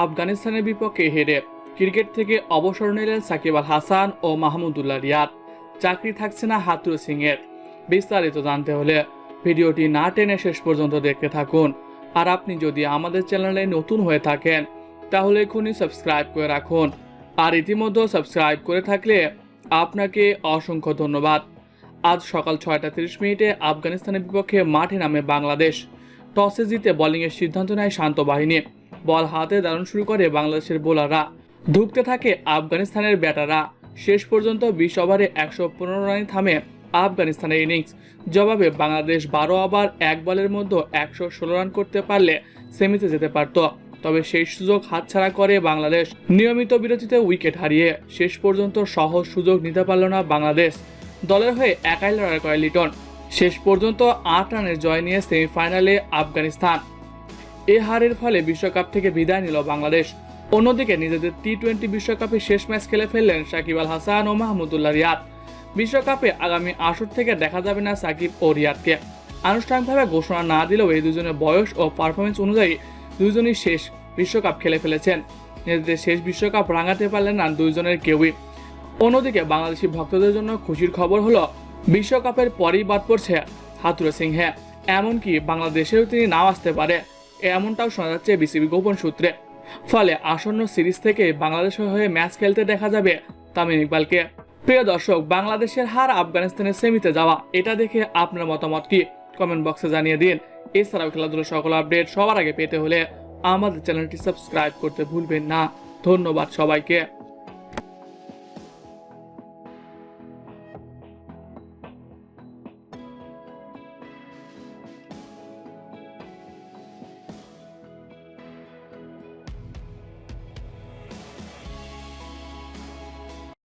আফগানিস্তানের বিপক্ষে হেরে ক্রিকেট থেকে অবসর নিলেন সাকিব আল হাসান ও মাহমুদুল্লাহ রিয়াদ। চাকরি থাকছে না হাতুর সিং এর বিস্তারিত জানতে হলে ভিডিওটি না টেনে শেষ পর্যন্ত দেখতে থাকুন। আর আপনি যদি আমাদের চ্যানেলে নতুন হয়ে থাকেন, তাহলে এখনই সাবস্ক্রাইব করে রাখুন। আর ইতিমধ্যে সাবস্ক্রাইব করে থাকলে আপনাকে অসংখ্য ধন্যবাদ। আজ সকাল ছয়টা তিরিশ মিনিটে আফগানিস্তানের বিপক্ষে মাঠে নামে বাংলাদেশ। টসে জিতে বোলিংয়ের সিদ্ধান্ত নেয় শান্ত বাহিনী। বল হাতে দারুণ শুরু করে বাংলাদেশের বোলাররা। ঢুকতে থাকে আফগানিস্তানের ব্যাটাররা। শেষ পর্যন্ত বিশ ওভারে একশো পনেরো রানে থামে আফগানিস্তানের ইনিংস। জবাবে বাংলাদেশ বারো ওভার, এক বলের মধ্যে একশো ষোলো রান করতে পারলে সেমিতে যেতে পারত। তবে সেই সুযোগ হাতছাড়া করে বাংলাদেশ। নিয়মিত বিরতিতে উইকেট হারিয়ে শেষ পর্যন্ত সহজ সুযোগ নিতে পারল না বাংলাদেশ। দলের হয়ে একাই লড়াই করে লিটন। শেষ পর্যন্ত আট রানের জয় নিয়ে সেমিফাইনালে আফগানিস্তান। এ হারের ফলে বিশ্বকাপ থেকে বিদায় নিল বাংলাদেশ। অন্যদিকে নিজেদের টি টোয়েন্টি বিশ্বকাপে শেষ ম্যাচ খেলে ফেললেন সাকিব আল হাসান ও মাহমুদুল্লাহ রিয়াদ। বিশ্বকাপে আগামী আসর থেকে দেখা যাবে না সাকিব ও রিয়াদকে। আনুষ্ঠানিকভাবে ঘোষণা না দিলেও এই দুজনের বয়স ও পারফরমেন্স অনুযায়ী দুজনই শেষ বিশ্বকাপ খেলে ফেলেছেন। নিজেদের শেষ বিশ্বকাপ রাঙাতে পারলেন না দুইজনের কেউই। অন্যদিকে বাংলাদেশি ভক্তদের জন্য খুশির খবর হলো বিশ্বকাপের পরেই বাদ পড়ছে হাতুরে সিংহে। এমনকি বাংলাদেশেও তিনি নাও আসতে পারে, এমনটাও শোনা যাচ্ছে বিসিবি গোপন সূত্রে। ফলে আসন্ন সিরিজ থেকে বাংলাদেশের হয়ে ম্যাচ খেলতে দেখা যাবে তামিম ইকবালকে। প্রিয় দর্শক, বাংলাদেশের হার আফগানিস্তানের সেমিতে যাওয়া, এটা দেখে আপনার মতামত কি? কমেন্ট বক্সে জানিয়ে দিন। এছাড়াও খেলাধুলার সকল আপডেট সবার আগে পেতে হলে আমাদের চ্যানেলটি সাবস্ক্রাইব করতে ভুলবেন না। ধন্যবাদ সবাইকে।